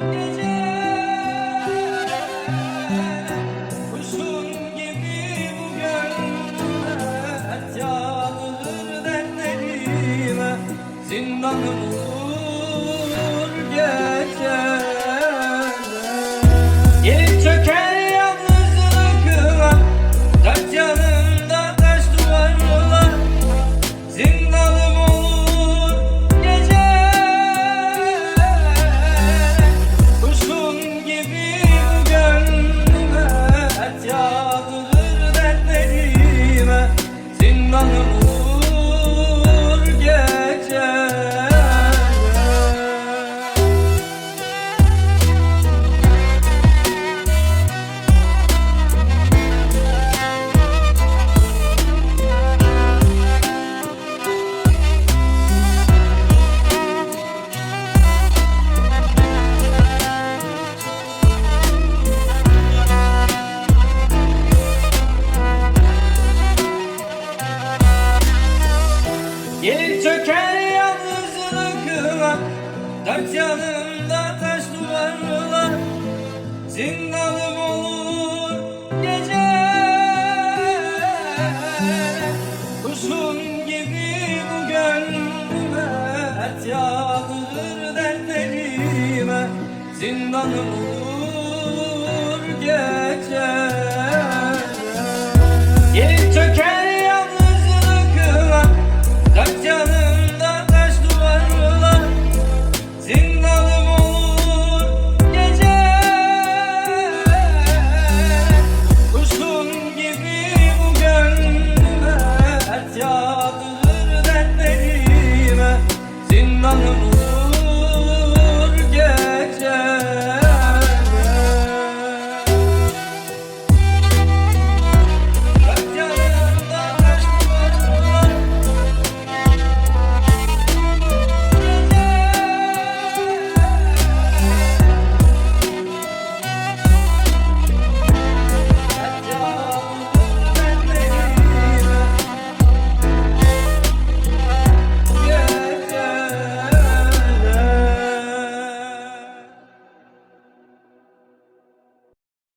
It is Dert yanımda taş duvarlar Zindanım olur gece. Kuşun gibi bu gönlüme Dert yağdır dertlerime. Zindanım olur gece. don't know.